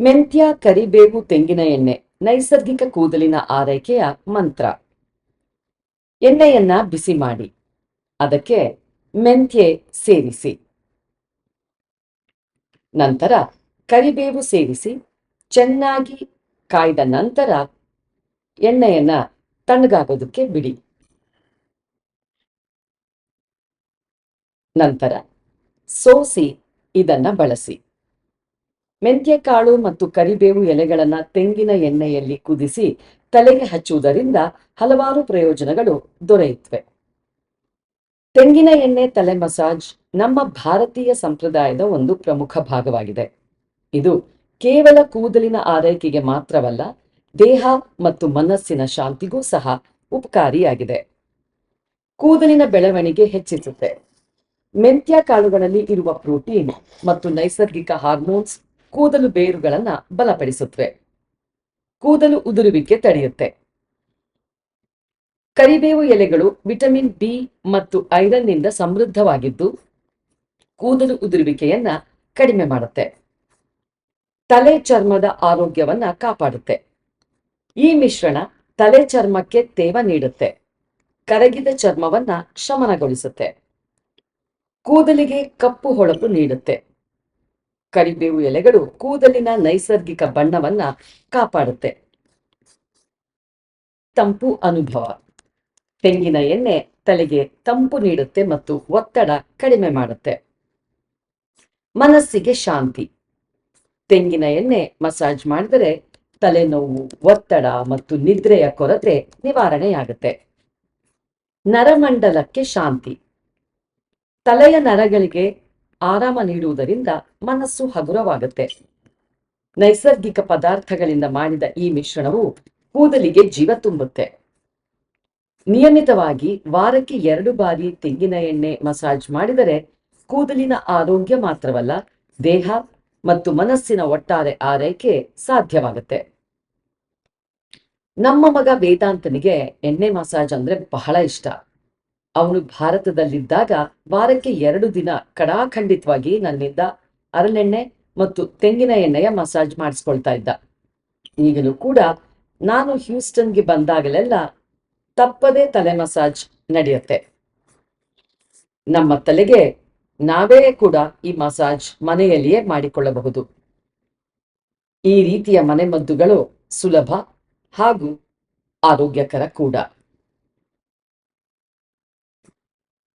ಮೆಂತ್ಯ ಕರಿಬೇವು ತೆಂಗಿನ ಎಣ್ಣೆ, ನೈಸರ್ಗಿಕ ಕೂದಲಿನ ಆರೈಕೆಯ ಮಂತ್ರ. ಎಣ್ಣೆಯನ್ನ ಬಿಸಿ ಮಾಡಿ. ಅದಕ್ಕೆ ಮೆಂತ್ಯೆ ಸೇರಿಸಿ. ನಂತರ ಕರಿಬೇವು ಸೇರಿಸಿ, ಚೆನ್ನಾಗಿ ಕಾಯ್ದ ನಂತರ ಎಣ್ಣೆಯನ್ನ ತಣ್ಣಗಾಗೋದಕ್ಕೆ ಬಿಡಿ. ನಂತರ ಸೋಸಿ, ಇದನ್ನ ಬಳಸಿ. ಮೆಂತ್ಯಕಾಳು ಮತ್ತು ಕರಿಬೇವು ಎಲೆಗಳನ್ನ ತೆಂಗಿನ ಎಣ್ಣೆಯಲ್ಲಿ ಕುದಿಸಿ ತಲೆಗೆ ಹಚ್ಚುವುದರಿಂದ ಹಲವಾರು ಪ್ರಯೋಜನಗಳು ದೊರೆಯುತ್ತವೆ. ತೆಂಗಿನ ಎಣ್ಣೆ ತಲೆ ಮಸಾಜ್ ನಮ್ಮ ಭಾರತೀಯ ಸಂಪ್ರದಾಯದ ಒಂದು ಪ್ರಮುಖ ಭಾಗವಾಗಿದೆ. ಇದು ಕೇವಲ ಕೂದಲಿನ ಆರೈಕೆಗೆ ಮಾತ್ರವಲ್ಲ, ದೇಹ ಮತ್ತು ಮನಸ್ಸಿನ ಶಾಂತಿಗೂ ಸಹ ಉಪಕಾರಿಯಾಗಿದೆ. ಕೂದಲಿನ ಬೆಳವಣಿಗೆ ಹೆಚ್ಚಿಸುತ್ತೆ. ಮೆಂತ್ಯ ಕಾಳುಗಳಲ್ಲಿ ಇರುವ ಪ್ರೋಟೀನ್ ಮತ್ತು ನೈಸರ್ಗಿಕ ಹಾರ್ಮೋನ್ಸ್ ಕೂದಲು ಬೇರುಗಳನ್ನ ಬಲಪಡಿಸುತ್ತವೆ. ಕೂದಲು ಉದುರುವಿಕೆ ತಡೆಯುತ್ತೆ. ಕರಿಬೇವು ಎಲೆಗಳು ವಿಟಮಿನ್ ಬಿ ಮತ್ತು ಐರನ್ನಿಂದ ಸಮೃದ್ಧವಾಗಿದ್ದು ಕೂದಲು ಉದುರುವಿಕೆಯನ್ನ ಕಡಿಮೆ ಮಾಡುತ್ತೆ. ತಲೆ ಚರ್ಮದ ಆರೋಗ್ಯವನ್ನ ಕಾಪಾಡುತ್ತೆ. ಈ ಮಿಶ್ರಣ ತಲೆ ಚರ್ಮಕ್ಕೆ ತೇವ ನೀಡುತ್ತೆ. ಕರಗಿದ ಚರ್ಮವನ್ನ ಶಮನಗೊಳಿಸುತ್ತೆ. ಕೂದಲಿಗೆ ಕಪ್ಪು ಹೊಳಪು ನೀಡುತ್ತೆ. ಕರಿಬೇವು ಎಲೆಗಳು ಕೂದಲಿನ ನೈಸರ್ಗಿಕ ಬಣ್ಣವನ್ನ ಕಾಪಾಡುತ್ತೆ. ತಂಪು ಅನುಭವ. ತೆಂಗಿನ ಎಣ್ಣೆ ತಲೆಗೆ ತಂಪು ನೀಡುತ್ತೆ ಮತ್ತು ಒತ್ತಡ ಕಡಿಮೆ ಮಾಡುತ್ತೆ. ಮನಸ್ಸಿಗೆ ಶಾಂತಿ. ತೆಂಗಿನ ಎಣ್ಣೆ ಮಸಾಜ್ ಮಾಡಿದರೆ ತಲೆನೋವು, ಒತ್ತಡ ಮತ್ತು ನಿದ್ರೆಯ ಕೊರತೆ ನಿವಾರಣೆಯಾಗುತ್ತೆ. ನರಮಂಡಲಕ್ಕೆ ಶಾಂತಿ. ತಲೆಯ ನರಗಳಿಗೆ ಆರಾಮ ನೀಡುವುದರಿಂದ ಮನಸ್ಸು ಹಗುರವಾಗುತ್ತೆ. ನೈಸರ್ಗಿಕ ಪದಾರ್ಥಗಳಿಂದ ಮಾಡಿದ ಈ ಮಿಶ್ರಣವು ಕೂದಲಿಗೆ ಜೀವ ತುಂಬುತ್ತೆ. ನಿಯಮಿತವಾಗಿ ವಾರಕ್ಕೆ ಎರಡು ಬಾರಿ ತೆಂಗಿನ ಎಣ್ಣೆ ಮಸಾಜ್ ಮಾಡಿದರೆ ಕೂದಲಿನ ಆರೋಗ್ಯ ಮಾತ್ರವಲ್ಲ, ದೇಹ ಮತ್ತು ಮನಸ್ಸಿನ ಒಟ್ಟಾರೆ ಆರೈಕೆ ಸಾಧ್ಯವಾಗುತ್ತೆ. ನಮ್ಮ ಮಗ ವೇದಾಂತನಿಗೆ ಎಣ್ಣೆ ಮಸಾಜ್ ಅಂದ್ರೆ ಬಹಳ ಇಷ್ಟ. ಅವನು ಭಾರತದಲ್ಲಿದ್ದಾಗ ವಾರಕ್ಕೆ ಎರಡು ದಿನ ಕಡಾಖಂಡಿತವಾಗಿ ನನ್ನಿಂದ ಅರಳೆಣ್ಣೆ ಮತ್ತು ತೆಂಗಿನ ಎಣ್ಣೆಯ ಮಸಾಜ್ ಮಾಡಿಸ್ಕೊಳ್ತಾ ಇದ್ದ. ಈಗಲೂ ಕೂಡ ನಾನು ಹ್ಯೂಸ್ಟನ್ಗೆ ಬಂದಾಗಲೆಲ್ಲ ತಪ್ಪದೇ ತಲೆ ಮಸಾಜ್ ನಡೆಯುತ್ತೆ. ನಮ್ಮ ತಲೆಗೆ ನಾವೇ ಕೂಡ ಈ ಮಸಾಜ್ ಮನೆಯಲ್ಲಿಯೇ ಮಾಡಿಕೊಳ್ಳಬಹುದು. ಈ ರೀತಿಯ ಮನೆಮದ್ದುಗಳು ಸುಲಭ ಹಾಗೂ ಆರೋಗ್ಯಕರ ಕೂಡ.